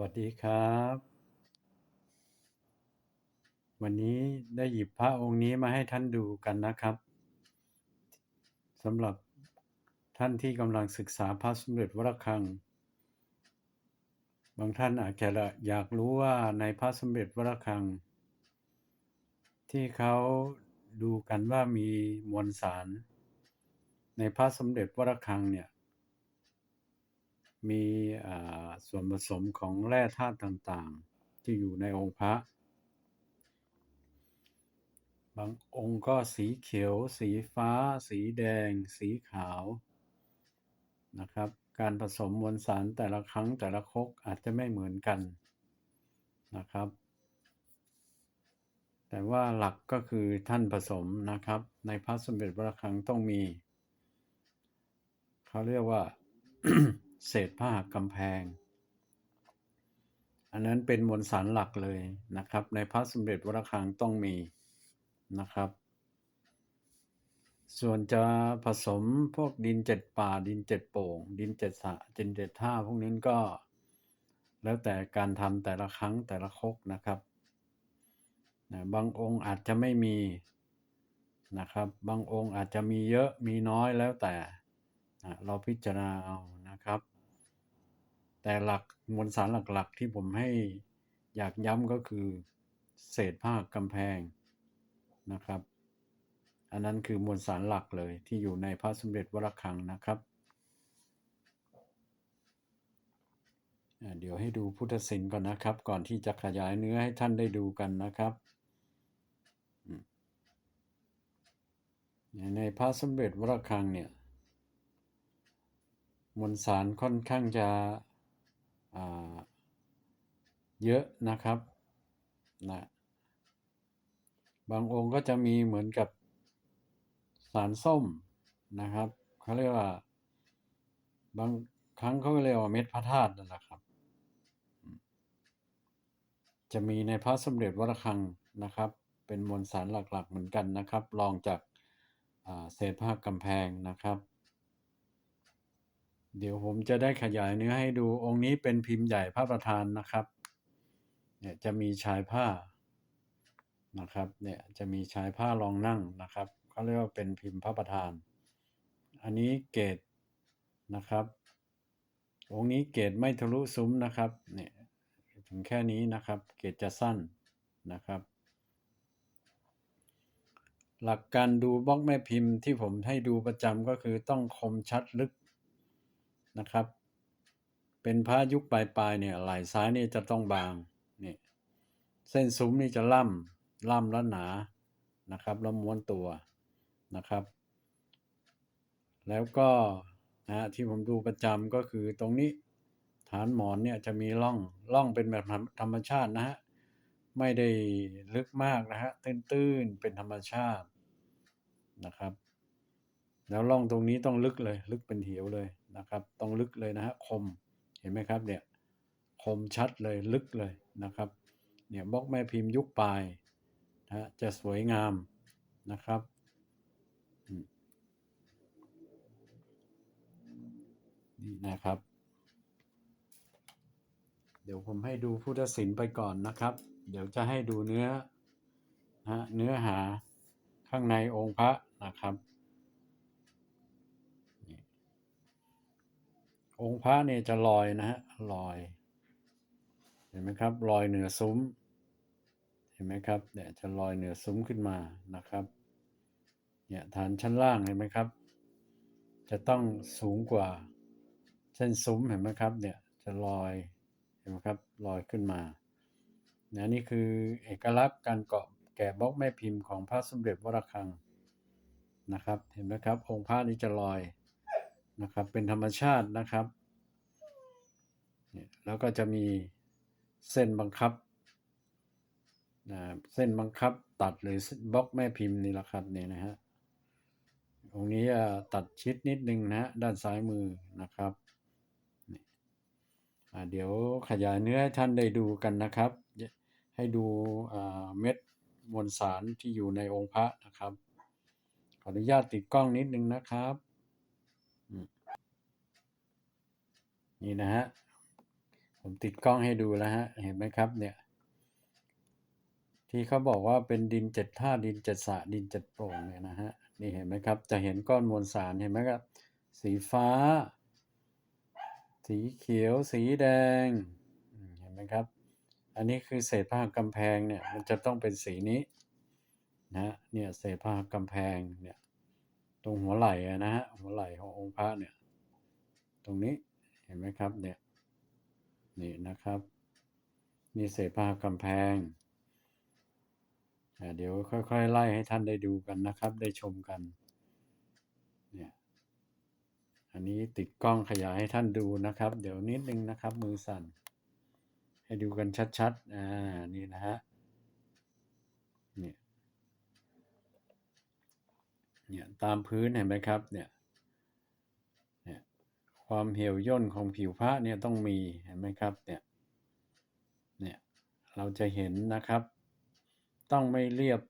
วัสดีครับ วันนี้ได้หยิบพระองค์นี้มาให้ท่านดูกันนะครับสำหรับท่านที่กำลังศึกษาพระสมเด็จวรคัง บางท่านอาจจะอยากรู้ว่าในพระสมเด็จวรคัง ที่เขาดูกันว่ามีมวลสาร ในพระสมเด็จวรคังเนี่ย มีส่วนผสมของแร่ธาตุต่างๆ ที่อยู่ในองค์พระ บางองค์ก็สีเขียว สีฟ้า สีแดง สีขาวนะครับ การผสมมวลสารแต่ละครั้งแต่ละคกอาจจะไม่เหมือนกันนะครับ แต่ว่าหลักก็คือท่านผสมนะครับ ในพระสมเด็จพระครั้งต้องมี เขาเรียกว่า เศษผ้าหักกำแพง อันนั้นเป็นมวลสารหลักเลยนะครับ ในพระสมเด็จวรคังต้องมีนะครับ ส่วนจะผสมพวกดินเจ็ดป่าดินเจ็ดโป่ง ดินเจ็ดสะดินเจ็ดท่าพวกนี้ก็ แล้วแต่การทำแต่ละครั้งแต่ละคกนะครับนะบางองค์อาจจะไม่มีนะครับ บางองค์อาจจะมีเยอะมีน้อยแล้วแต่นะเราพิจารณาเอานะครับ แต่หลักมวลสารหลักๆ ที่ผมให้อยากย้ำก็คือเศษผ้ากำแพงนะครับ อันนั้นคือมวลสารหลักเลยที่อยู่ในพระสมเด็จวรคังนะครับ เดี๋ยวให้ดูพุทธศิลป์ก่อนนะครับ ก่อนที่จะขยายเนื้อให้ท่านได้ดูกันนะครับ ในพระสมเด็จวรคังเนี่ยมวลสารค่อนข้างจะ เยอะนะครับนะบางองค์ก็จะมีเหมือนกับสารส้มนะครับเขาเรียกว่า บางครั้งเขาเรียกว่าเม็ดพระธาตุนั่นแหละครับ จะมีในพระสมเด็จวัดคังนะครับ เป็นมวลสารหลักๆเหมือนกันนะครับรองจากเศษผ้ากำแพงนะครับ เดี๋ยวผมจะได้ขยายเนื้อให้ดูองค์นี้เป็นพิมพ์ใหญ่พระประธานนะครับเนี่ยจะมีชายผ้านะครับเนี่ยจะมีชายผ้ารองนั่งนะครับเขาเรียกว่าเป็นพิมพ์พระประธาน อันนี้เกตนะครับองค์นี้เกตไม่ทะลุซุ้มนะครับเนี่ยถึงแค่นี้นะครับ เกตจะสั้นนะครับ หลักการดูบล็อกแม่พิมพ์ที่ผมให้ดูประจำก็คือต้องคมชัดลึก นะครับ เป็นพระยุคปลายๆเนี่ยไหล่ซ้ายนี่จะต้องบางนี่เส้นซุ้มนี่จะล่ำล่ำและหนานะครับแล้วม้วนตัวนะครับ แล้วก็นะที่ผมดูประจำก็คือตรงนี้ฐานหมอนเนี่ยจะมีร่องร่องเป็นแบบธรรมชาตินะฮะไม่ได้ลึกมากนะฮะตื้นๆเป็นธรรมชาตินะครับ แล้วร่องตรงนี้ต้องลึกเลย ลึกเป็นเหวเลย นะครับต้องลึกเลยนะฮะคมเห็นไหมครับเนี่ยคมชัดเลยลึกเลยนะครับเนี่ยบล็อกแม่พิมพ์ยุคปลายนะจะสวยงามนะครับนี่นะครับ เดี๋ยวผมให้ดูพุทธศิลป์ไปก่อนนะครับ เดี๋ยวจะให้ดูเนื้อนะเนื้อหาข้างในองค์พระนะครับ องค์พระเนี่ยจะลอยนะฮะลอย เห็นไหมครับลอยเหนือซุ้ม เห็นไหมครับเนี่ยจะลอยเหนือซุ้มขึ้นมานะครับเนี่ยฐานชั้นล่างเห็นไหมครับ จะต้องสูงกว่าเส้นซุ้มเห็นไหมครับเนี่ยจะลอยเห็นไหมครับลอยขึ้นมาเนี่ยนี่คือเอกลักษณ์การเกาะแกะบล็อกแม่พิมพ์ของพระสมเด็จวรคังนะครับ เห็นไหมครับองค์พระนี้จะลอย นะครับเป็นธรรมชาตินะครับแล้วก็จะมีเส้นบังคับนะเส้นบังคับตัดหรือบล็อกแม่พิมพ์นี่แหละครับเนี่ยนะฮะตรงนี้ตัดชิดนิดนึงนะด้านซ้ายมือนะครับเดี๋ยวขยายเนื้อให้ท่านได้ดูกันนะครับ ให้ดูเม็ดมวลสารที่อยู่ในองค์พระนะครับ ขออนุญาตติดกล้องนิดนึงนะครับ นี่นะฮะ ผมติดกล้องให้ดูแล้วฮะ เห็นไหมครับเนี่ย ที่เขาบอกว่าเป็นดินเจ็ดธาดินเจ็ดสะดินเจ็ดโปร่งเนี่ยนะฮะ นี่เห็นไหมครับ จะเห็นก้อนมวลสารเห็นไหมครับ สีฟ้า สีเขียว สีแดง เห็นไหมครับ อันนี้คือเศษผ้ากำแพงเนี่ย มันจะต้องเป็นสีนี้นะฮะเนี่ยเศษผ้ากำแพงเนี่ย ตรงหัวไหล่นะฮะ หัวไหล่ขององค์พระเนี่ย ตรงนี้ เห็นไหมครับเนี่ยนี่นะครับ นี่เศษผ้ากำแพง เดี๋ยวค่อยๆ ไล่ให้ท่านได้ดูกันนะครับ ได้ชมกันเนี่ยอันนี้ติดกล้องขยายให้ท่านดูนะครับ เดี๋ยวนิดนึงนะครับ มือสั่น ให้ดูกันชัดๆอ่านี่นะฮะเนี่ยเนี่ยตามพื้นเห็นไหมครับเนี่ย ความเหี่ยวย่นของผิวพระเนี่ยต้องมีเห็นไหมครับเนี่ยเนี่ยเราจะเห็นนะครับ ต้องไม่เรียบ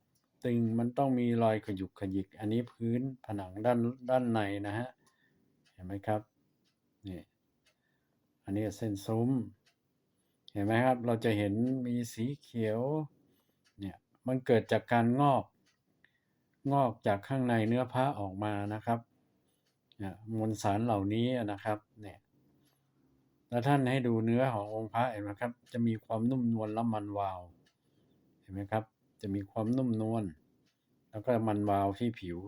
ตึงมันต้องมีรอยขยุกขยิก อันนี้พื้นผนังด้านด้านในนะฮะเห็นไหมครับนี่อันนี้เส้นซุ้ม เห็นไหมครับ เราจะเห็นมีสีเขียวเนี่ยมันเกิดจากการงอก งอกจากข้างในเนื้อพระออกมานะครับ มวลสารเหล่านี้นะครับเนี่ยแล้วท่านให้ดูเนื้อขององค์พระเห็นไหมครับ จะมีความนุ่มนวลและมันวาว เห็นไหมครับ จะมีความนุ่มนวลแล้วก็มันวาวที่ผิว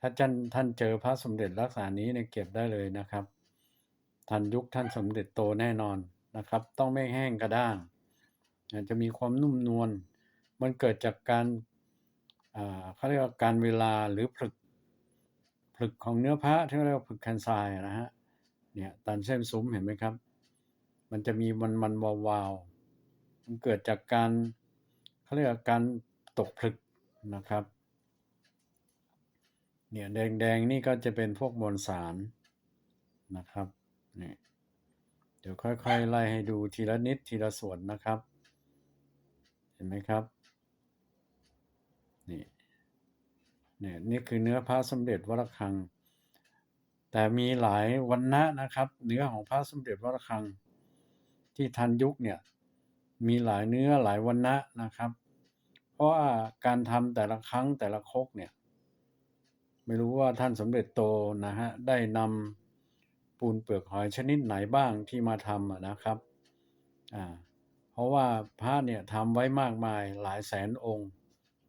ถ้าท่านท่านเจอพระสมเด็จลักษณะนี้เนี่ยเก็บได้เลยนะครับทันยุคท่านสมเด็จโตแน่นอนนะครับ ต้องไม่แห้งกระด้างจะมีความนุ่มนวลมันเกิดจากการเขาเรียกว่าการเวลาหรือผลึก ลึกของเนื้อพระที่เรียกว่าผลึกแคนไซน์นะฮะเนี่ยตามเส้นซุ้มเห็นไหมครับ มันจะมีมันมันวาววาวมันเกิดจากการเขาเรียกว่าการตกผลึกนะครับเนี่ยแดงๆนี่ก็จะเป็นพวกมวลสารนะครับนี่เดี๋ยวค่อยๆไล่ให้ดูทีละนิดทีละส่วนนะครับ เห็นไหมครับ นี่ เนี่ยนี่คือเนื้อพระสมเด็จวัดระฆัง แต่มีหลายวันนะนะครับ เนื้อของพระสมเด็จวัดระฆัง ที่ทันยุคเนี่ยมีหลายเนื้อหลายวันนะนะครับ เพราะว่าการทำแต่ละครั้งแต่ละคกเนี่ยไม่รู้ว่าท่านสมเด็จโตนะฮะได้นำปูนเปลือกหอยชนิดไหนบ้างที่มาทำนะครับอ่าเพราะว่าพระเนี่ยทำไว้มากมายหลายแสนองค์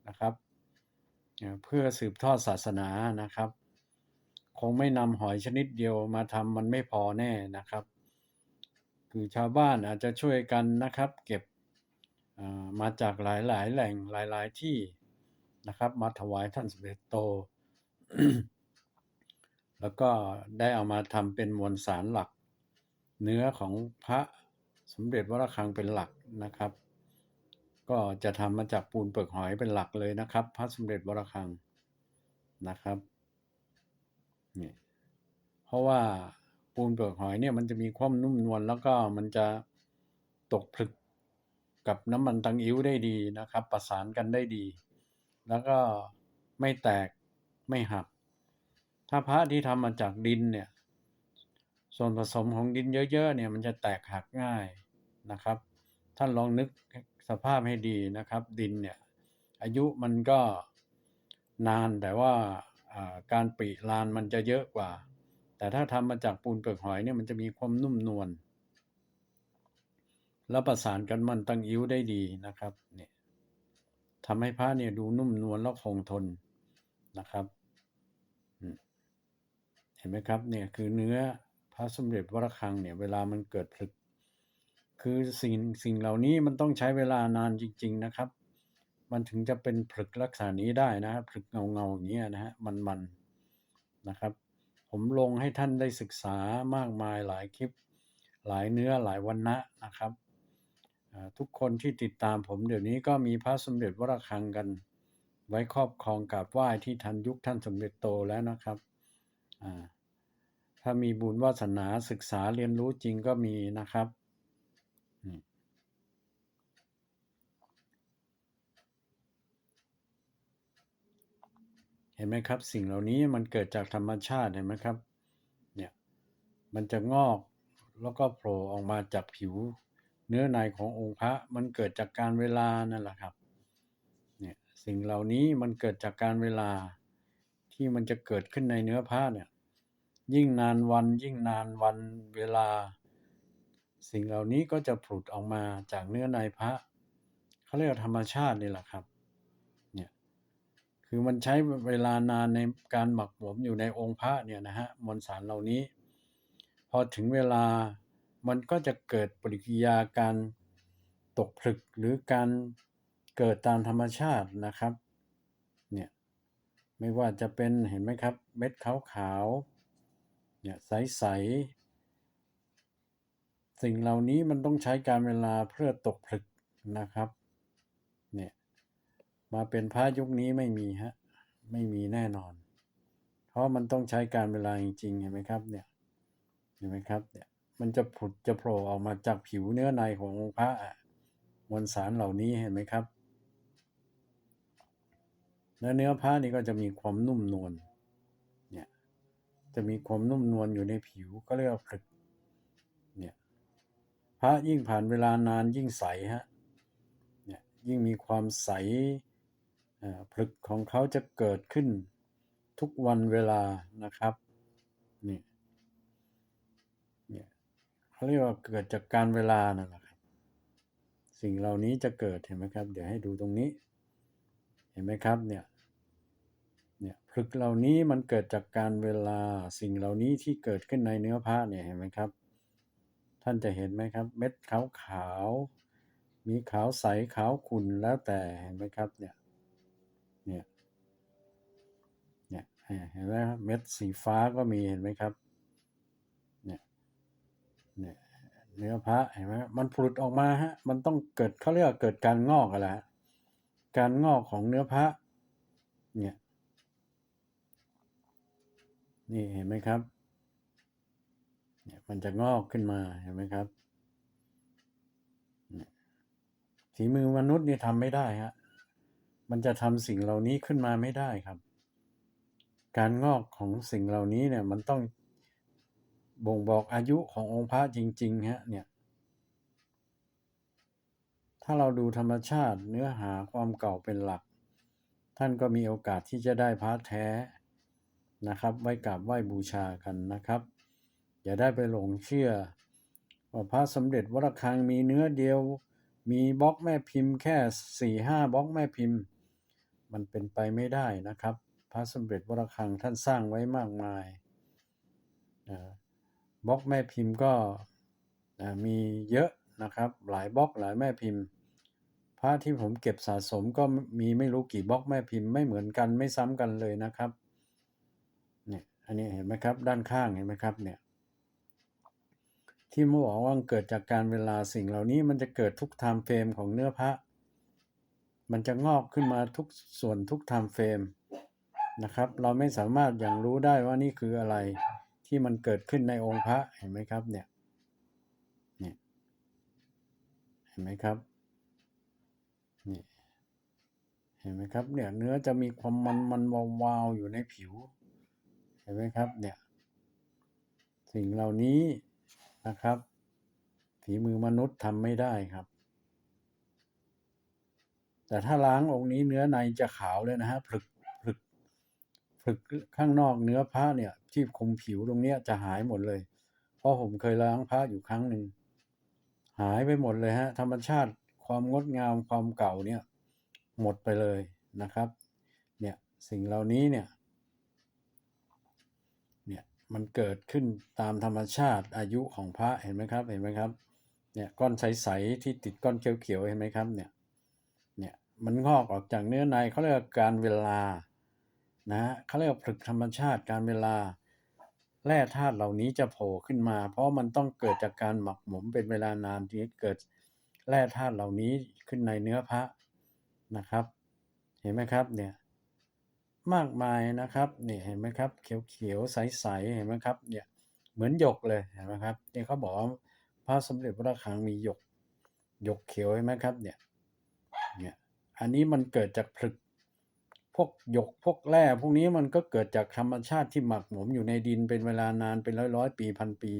นะครับ เพื่อสืบทอดศาสนานะครับ คงไม่นำหอยชนิดเดียวมาทำมันไม่พอแน่นะครับ คือชาวบ้านอาจจะช่วยกันนะครับ เก็บมาจากหลายๆ แหล่งหลาย ๆ ที่นะครับ มาถวายท่านสมเด็จโต แล้วก็ได้เอามาทำเป็นมวลสารหลัก เนื้อของพระสมเด็จวระฆังเป็นหลักนะครับ ก็จะทำมาจากปูนเปลือกหอยเป็นหลักเลยนะครับพระสมเด็จวัดระฆังนะครับนี่เพราะว่าปูนเปลือกหอยเนี่ยมันจะมีความนุ่มนวลแล้วก็มันจะตกผลึกกับน้ำมันตังอิ้วได้ดีนะครับ ประสานกันได้ดี แล้วก็ไม่แตกไม่หัก ถ้าพระที่ทำมาจากดินเนี่ยส่วนผสมของดินเยอะๆเนี่ยมันจะแตกหักง่ายนะครับ ท่านลองนึก สภาพให้ดีนะครับ ดินเนี่ยอายุมันก็นานแต่ว่าการปริลานมันจะเยอะกว่า แต่ถ้าทำมาจากปูนเปลือกหอยเนี่ยมันจะมีความนุ่มนวลแล้วประสานกันมันตั้งอิ้วได้ดีนะครับเนี่ยทำให้พระเนี่ยดูนุ่มนวลแล้วคงทนนะครับเห็นไหมครับเนี่ยคือเนื้อพระสมเด็จวรคังเนี่ยเวลามันเกิดผลึก คือสิ่งสิ่งเหล่านี้มันต้องใช้เวลานานจริง ๆนะครับ มันถึงจะเป็นผลึกลักษณะนี้ได้นะครับผลึกเงาเงาอย่างเงี้ยนะฮะมันมันนะครับ ผมลงให้ท่านได้ศึกษามากมายหลายคลิป หลายเนื้อหลายวันนะนะครับทุกคนที่ติดตามผมเดี๋ยวนี้ก็มีพระสมเด็จวรคังกัน ไว้ครอบครองกราบไหว้ที่ทันยุคท่านสมเด็จโตแล้วนะครับถ้ามีบุญวาสนาศึกษาเรียนรู้จริงก็มีนะครับ ห็นไหมครับ สิ่งเหล่านี้มันเกิดจากธรรมชาติเห็นไหมครับเนี่ยมันจะงอกแล้วก็โผล่ออกมาจากผิว เนื้อในขององค์พระมันเกิดจากการเวลานั่นแหละครับเนี่ยสิ่งเหล่านี้มันเกิดจากการเวลาที่มันจะเกิดขึ้นในเนื้อผ้าเนี่ยยิ่งนานวันยิ่งนานวันเวลา สิ่งเหล่านี้ก็จะผุดออกมาจากเนื้อในพระเขาเรียกว่าธรรมชาตินี่แหละครับ คือมันใช้เวลานานในการหมักหมมอยู่ในองค์พระเนี่ยนะฮะมวลสารเหล่านี้ พอถึงเวลามันก็จะเกิดปฏิกิยาการตกผลึกหรือการเกิดตามธรรมชาตินะครับเนี่ยไม่ว่าจะเป็นเห็นไหมครับเม็ดขาวๆเนี่ยใสๆสิ่งเหล่านี้มันต้องใช้การเวลาเพื่อตกผลึกนะครับ มาเป็นพระยุคนี้ไม่มีฮะ ไม่มีแน่นอน เพราะมันต้องใช้การเวลาจริงๆเห็นไหมครับ เนี่ย เห็นไหมครับ เนี่ย มันจะผุดจะโผล่ออกมาจากผิวเนื้อในขององค์พระมวลสารเหล่านี้เห็นไหมครับและเนื้อผ้านี่ก็จะมีความนุ่มนวล เนี่ย จะมีความนุ่มนวลอยู่ในผิวก็เรียกว่าผลึก เนี่ยพระยิ่งผ่านเวลานานยิ่งใสฮะ เนี่ย ยิ่งมีความใส ผลึกของเขาจะเกิดขึ้นทุกวันเวลานะครับนี่เนี่ยเขาเรียกว่าเกิดจากการเวลานั่นแหละครับ สิ่งเหล่านี้จะเกิดเห็นไหมครับ เดี๋ยวให้ดูตรงนี้ เห็นไหมครับเนี่ยเนี่ยผลึกเหล่านี้มันเกิดจากการเวลาสิ่งเหล่านี้ที่เกิดขึ้นในเนื้อผ้าเนี่ยเห็นไหมครับ ท่านจะเห็นไหมครับ เม็ดขาวขาวมีขาวใสขาวขุ่นแล้วแต่เห็นไหมครับเนี่ย เนี่ยเนี่ยเห็นไหมครับเม็ดสีฟ้าก็มีเห็นไหมครับเนี่ยเนี่ยเนื้อพระเห็นไหมมันผลุดออกมาฮะมันต้องเกิดเขาเรียกว่าเกิดการงอกอะไรฮะการงอกของเนื้อพระเนี่ยนี่เห็นไหมครับเนี่ยมันจะงอกขึ้นมาเห็นไหมครับฝีมือมนุษย์นี่ทำไม่ได้ฮะ มันจะทำสิ่งเหล่านี้ขึ้นมาไม่ได้ครับ การงอกของสิ่งเหล่านี้เนี่ยมันต้องบ่งบอกอายุขององค์พระจริงๆฮะเนี่ย ถ้าเราดูธรรมชาติเนื้อหาความเก่าเป็นหลัก ท่านก็มีโอกาสที่จะได้พระแท้นะครับไว้กราบไหว้บูชากันนะครับ อย่าได้ไปหลงเชื่อ ว่าพระสมเด็จวรคังมีเนื้อเดียว มีบล็อกแม่พิมพ์แค่สี่ห้าบล็อกแม่พิมพ์ มันเป็นไปไม่ได้นะครับ พระสมเด็จวรคังท่านสร้างไว้มากมายบล็อกแม่พิมพ์ก็มีเยอะนะครับ หลายบล็อกหลายแม่พิมพ์พระที่ผมเก็บสะสมก็มีไม่รู้กี่บล็อกแม่พิมพ์ไม่เหมือนกันไม่ซ้ำกันเลยนะครับเนี่ยอันนี้เห็นไหมครับด้านข้างเห็นไหมครับเนี่ยที่เมบอกว่าเกิดจากการเวลาสิ่งเหล่านี้มันจะเกิดทุกไทม์เฟรมของเนื้อพระ มันจะงอกขึ้นมาทุกส่วนทุกไทม์เฟรมนะครับ เราไม่สามารถอย่างรู้ได้ว่านี่คืออะไรที่มันเกิดขึ้นในองค์พระเห็นไหมครับเนี่ยเนี่ยเห็นไหมครับนี่เห็นไหมครับเนี่ยเนื้อจะมีความมันมันวาวๆอยู่ในผิว เห็นไหมครับเนี่ยสิ่งเหล่านี้นะครับ ฝีมือมนุษย์ทำไม่ได้ครับ แต่ถ้าล้างองค์นี้เนื้อในจะขาวเลยนะฮะผลึกผลึกผลึกข้างนอกเนื้อผ้าเนี่ย ที่คุมผิวตรงเนี้ยจะหายหมดเลย เพราะผมเคยล้างผ้าอยู่ครั้งหนึ่งหายไปหมดเลยฮะ ธรรมชาติความงดงามความเก่าเนี่ย หมดไปเลยนะครับ เนี่ยสิ่งเหล่านี้เนี่ยเนี่ยมันเกิดขึ้นตามธรรมชาติอายุของพระเห็นไหมครับ เห็นไหมครับเนี่ยก้อนใสๆที่ติดก้อนเขียวๆเห็นไหมครับเนี่ยเนี่ย มันงอกออกจากเนื้อในเขาเรียกการเวลานะฮะเขาเรียกผลึกธรรมชาติการเวลาแร่ธาตุเหล่านี้จะโผล่ขึ้นมา เพราะมันต้องเกิดจากการหมักหมมเป็นเวลานานที่เกิดแร่ธาตุเหล่านี้ขึ้นในเนื้อพระนะครับ เห็นไหมครับเนี่ยมากมายนะครับเนี่ยเห็นไหมครับ เขียวๆใสๆเห็นไหมครับเนี่ยเหมือนหยกเลยเห็นไหมครับเนี่ยเขาบอกว่าพระสมเด็จพระคังมีหยกหยกเขียวเห็นไหมครับเนี่ย อันนี้มันเกิดจากผลึก พวกหยกพวกแร่พวกนี้มันก็เกิดจากธรรมชาติที่หมักหมมอยู่ในดินเป็นเวลานานเป็นร้อยร้อยปีพันปี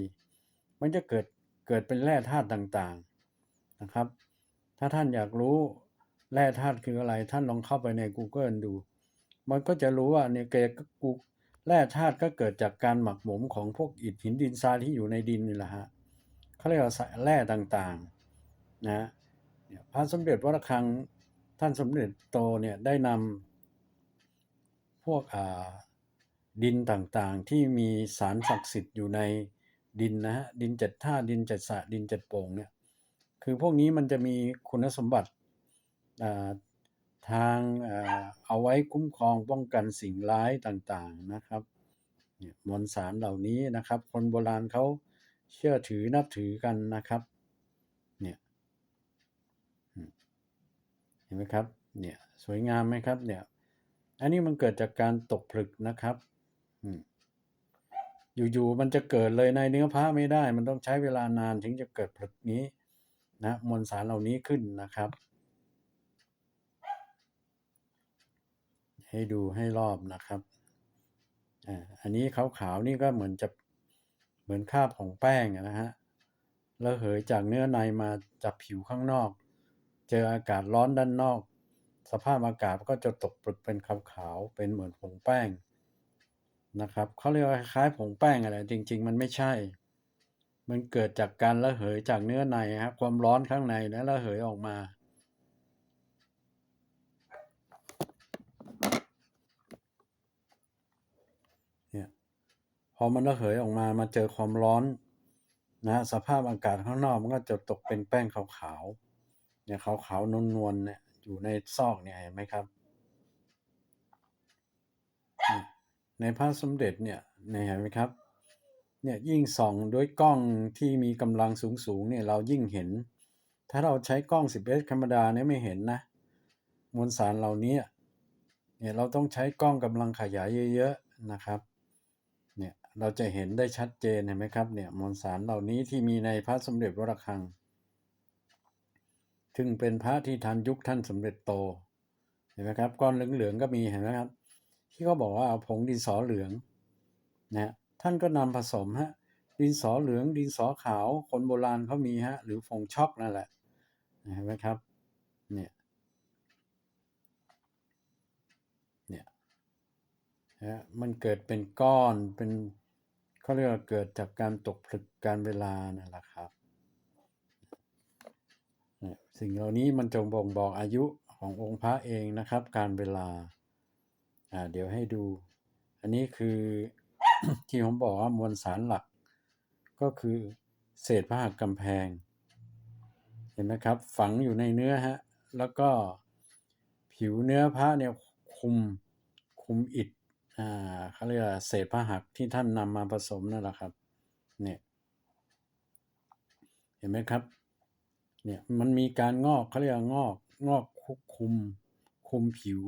มันจะเกิดเกิดเป็นแร่ธาตุต่างๆนะครับ ถ้าท่านอยากรู้แร่ธาตุคืออะไร ท่านลองเข้าไปใน Google ดู มันก็จะรู้ว่าเนี่ยเกกูแร่ธาตุก็เกิดจากการหมักหมมของพวกอิฐหินดินทรายที่อยู่ในดินนี่แหละฮะเขาเรียกว่าแร่ต่างๆนะเนี่ยพระสมเด็จวัดระฆัง ท่านสมเด็จโตเนี่ยได้นำพวกดินต่างๆที่มีสารศักดิ์สิทธิ์อยู่ในดินนะฮะดินเจ็ดท่าดินเจ็ดสะดินเจ็ดโป่งเนี่ยคือพวกนี้มันจะมีคุณสมบัติทางเอาไว้คุ้มครองป้องกันสิ่งร้ายต่างๆนะครับมวลสารเหล่านี้นะครับ คนโบราณเขาเชื่อถือนับถือกันนะครับเนี่ยเห็นไหมครับเนี่ยสวยงามไหมครับเนี่ยอันนี้มันเกิดจากการตกผลึกนะครับอยู่ๆมันจะเกิดเลยในเนื้อผ้าไม่ได้ มันต้องใช้เวลานานถึงจะเกิดผลึกนี้นะมวลสารเหล่านี้ขึ้นนะครับ ให้ดูให้รอบนะครับอ่าอันนี้ขาวๆนี่ก็เหมือนจะเหมือนคราบของแป้งนะฮะแล้วเหยจากเนื้อในมาจับผิวข้างนอก เจออากาศร้อนด้านนอก สภาพอากาศก็จะตกปลึกเป็นขาวๆเป็นเหมือนผงแป้งนะครับเขาเรียกว่าคล้ายผงแป้งอะไรจริง ๆ มันไม่ใช่ มันเกิดจากการระเหยจากเนื้อในครับความร้อนข้างในแล้วระเหยออกมา เนี่ยพอมันระเหยออกมามาเจอความร้อนนะสภาพอากาศข้างนอกมันก็จะตกเป็นแป้งขาวๆ เนี่ยขาวๆนวลๆเนี่ยอยู่ในซอกเนี่ยเห็นไหมครับ ในพระสมเด็จเนี่ยเห็นไหมครับเนี่ยยิ่งส่องด้วยกล้องที่มีกำลังสูงๆเนี่ยเรายิ่งเห็น ถ้าเราใช้กล้อง 10 s ธรรมดาเนี่ยไม่เห็นนะ มวลสารเหล่านี้เนี่ยเราต้องใช้กล้องกำลังขยายเยอะๆนะครับเนี่ยเราจะเห็นได้ชัดเจนเห็นไหมครับเนี่ยมวลสารเหล่านี้ที่มีในพระสมเด็จวรคัง ถึงเป็นพระที่ทันยุคท่านสมเด็จโตเห็นไหมครับก้อนเหลืองๆก็มีเห็นไหมครับ ที่เขาบอกว่าเอาผงดินสอเหลืองนะท่านก็นำผสมฮะดินสอเหลือง ดินสอขาวคนโบราณเขามีฮะหรือผงช็อกนั่นแหละเห็นไหมครับเนี่ยเนี่ยฮะมันเกิดเป็นก้อนเป็นเขาเรียกว่าเกิดจากการตกผลึกการเวลานั่นแหละครับ สิ่งเหล่านี้มันจงบ่งบอกอายุขององค์พระเองนะครับ การเวลาเดี๋ยวให้ดู อันนี้คือที่ผมบอกว่ามวลสารหลัก ก็คือเศษพระหักกำแพง เห็นไหมครับ ฝังอยู่ในเนื้อฮะ แล้วก็ผิวเนื้อพระเนี่ยคุมคุมอิฐอ่าเขาเรียกเศษผ้าหักที่ท่านนำมาผสมนั่นแหละครับ เนี่ย เห็นไหมครับ เนี่ยมันมีการงอกเขาเรียกงอกงอกคุมคุมผิว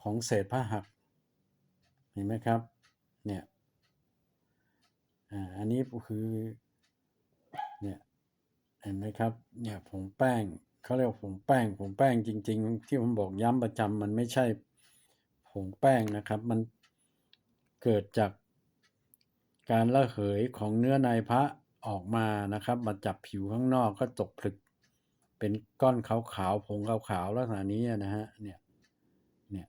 ของเศษผ้าหัก เห็นไหมครับ เนี่ยอ่าอันนี้คือเนี่ยเห็นไหมครับ เนี่ยผงแป้งเขาเรียกผงแป้งผงแป้งจริง ๆ ที่ผมบอกย้ำประจำมันไม่ใช่ผงแป้งนะครับ มันเกิดจากการระเหยของเนื้อในพระออกมานะครับ มาจับผิวข้างนอกก็ตกผลึก เป็นก้อนขาวๆผงขาวๆลักษณะนี้นะฮะเนี่ยเนี่ย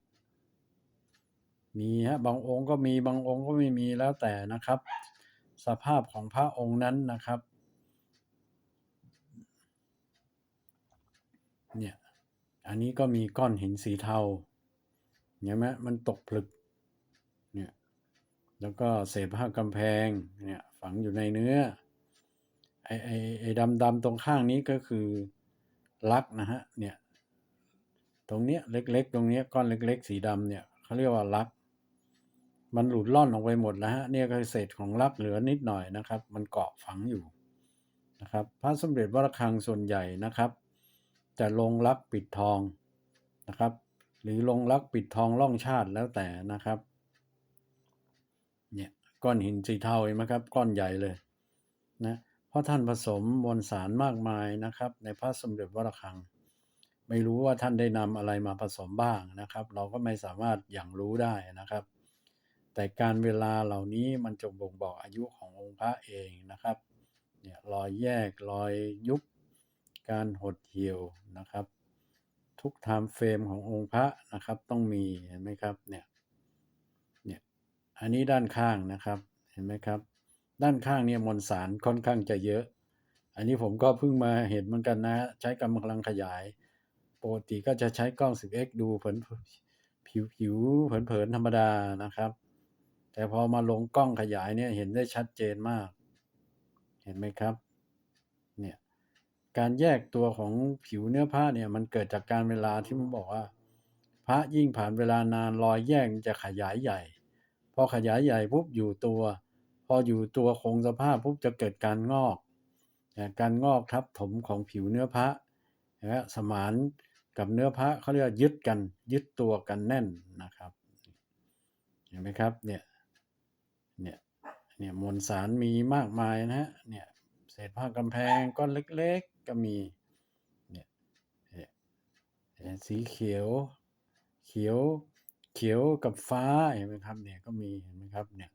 มีฮะบางองค์ก็มีบางองค์ก็ไม่มีแล้วแต่นะครับ สภาพของพระองค์นั้นนะครับเนี่ยอันนี้ก็มีก้อนหินสีเทาเห็นไหมมันตกผลึกเนี่ยแล้วก็เศษผ้ากำแพงเนี่ยฝังอยู่ในเนื้อไอ้ไอ้ไอ้ดำดำตรงข้างนี้ก็คือ ลักนะฮะเนี่ยตรงเนี้ยเล็กๆ ตรงเนี้ยก้อนเล็ก ๆ สีดำเนี่ยเขาเรียกว่าลัก มันหลุดล่อนออกไปหมดแล้วฮะเนี่ยก็เศษของลักเหลือนิดหน่อยนะครับ มันเกาะฝังอยู่นะครับพระสมเด็จวรคังส่วนใหญ่นะครับ จะลงลักปิดทองนะครับ หรือลงลักปิดทองล่องชาติแล้วแต่นะครับเนี่ยก้อนหินสีเทาเห็นไหมครับ ก้อนใหญ่เลยนะเราะท่านผสมมวลสารมากมายนะครับ ในพระสมเด็จวรคัง ไม่รู้ว่าท่านได้นำอะไรมาผสมบ้างนะครับ เราก็ไม่สามารถอย่างรู้ได้นะครับ แต่การเวลาเหล่านี้มันจงบ่งบอกอายุขององค์พระเองนะครับเนี่ยรอยแยกรอยยุบการหดเหี่ยวนะครับ ทุกไทม์เฟรมขององค์พระนะครับต้องมีเห็นไหมครับเนี่ยเนี่ยอันนี้ด้านข้างนะครับเห็นไหมครับ ด้านข้างเนี่ยมวลสารค่อนข้างจะเยอะ อันนี้ผมก็เพิ่งมาเห็นเหมือนกันนะ ใช้กำลังขยาย ปกติก็จะใช้กล้อง 10x ดูเผินผิวผิวเผินๆธรรมดานะครับ แต่พอมาลงกล้องขยายเนี่ยเห็นได้ชัดเจนมาก เห็นไหมครับ เนี่ย การแยกตัวของผิวเนื้อผ้าเนี่ยมันเกิดจากการเวลาที่มันบอกว่า พระยิ่งผ่านเวลานานรอยแยกจะขยายใหญ่ พอขยายใหญ่ปุ๊บอยู่ตัว พออยู่ตัวคงสภาพปุ๊บจะเกิดการงอก การงอกทับถมของผิวเนื้อพระนะสมานกับเนื้อพระเขาเรียกยึดกันยึดตัวกันแน่นนะครับ เห็นไหมครับเนี่ยเนี่ยเนี่ยมวลสารมีมากมายนะฮะเนี่ยเศษผ้ากำแพงก้อนเล็กๆก็มีเนี่ยเนี่ยสีเขียว เขียวเขียวกับฟ้าเห็นไหมครับเนี่ยก็มีเห็นไหมครับเนี่ย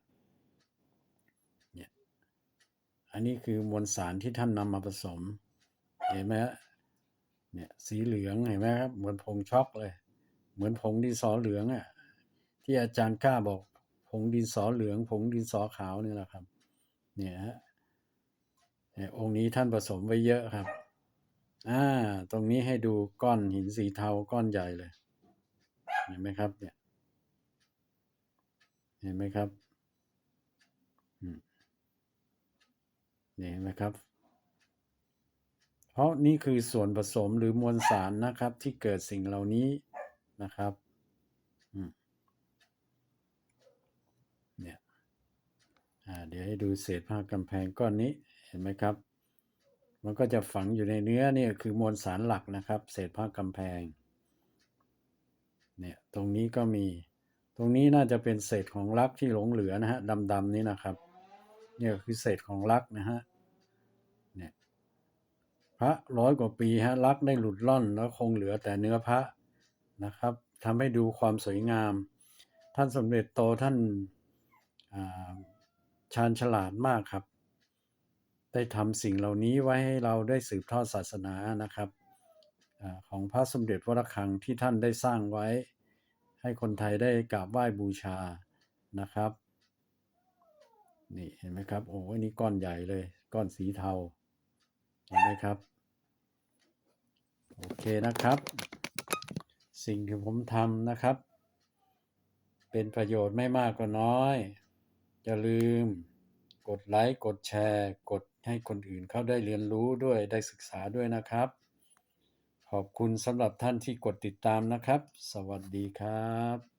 อันนี้คือมวลสารที่ท่านนำมาผสม เห็นไหมฮะเนี่ยสีเหลืองเห็นไหมครับ เหมือนผงช็อกเลย เหมือนผงดินสอเหลืองอะ่ะที่อาจารย์กล้าบอกผงดินสอเหลือง ผงดินสอขาวนี่แหละครับ เนี่ยฮะเนี่ยองค์นี้ท่านผสมไว้เยอะครับอ่าตรงนี้ให้ดูก้อนหินสีเทาก้อนใหญ่เลย เห็นไหมครับ เนี่ย เห็นไหมครับ อืมเนี่เห็นไหมครับ เพราะนี่คือส่วนผสมหรือมวลสารนะครับ ที่เกิดสิ่งเหล่านี้นะครับเนี่ยเดี๋ยวให้ดูเศษผ้ากำแพงก้อนนี้เห็นไหมครับ มันก็จะฝังอยู่ในเนื้อเนี่ยคือมวลสารหลักนะครับ เศษผ้ากำแพงเนี่ยตรงนี้ก็มีตรงนี้น่าจะเป็นเศษของลักที่หลงเหลือนะฮะดำๆนี่นะครับ เนี่ยคือเศษของลักนะฮะ ระร้อยกว่าปีฮะลักได้หลุดล่อนแล้วคงเหลือแต่เนื้อพระนะครับทำให้ดูความสวยงาม ท่านสมเด็จโตท่านชาญฉลาดมากครับ ได้ทำสิ่งเหล่านี้ไว้ให้เราได้สืบทอดศาสนานะครับอของพระสมเด็จวรคังที่ท่านได้สร้างไว้ ให้คนไทยได้กราบไหว้บูชานะครับนี่เห็นไหมครับโอ้ยนี่ก้อนใหญ่เลย ก้อนสีเทาเห็นไหมครับ โอเคนะครับ สิ่งที่ผมทำนะครับ เป็นประโยชน์ไม่มากก็น้อย อย่าลืมกดไลค์กดแชร์ กดให้คนอื่นเขาได้เรียนรู้ด้วยได้ศึกษาด้วยนะครับ ขอบคุณสำหรับท่านที่กดติดตามนะครับ สวัสดีครับ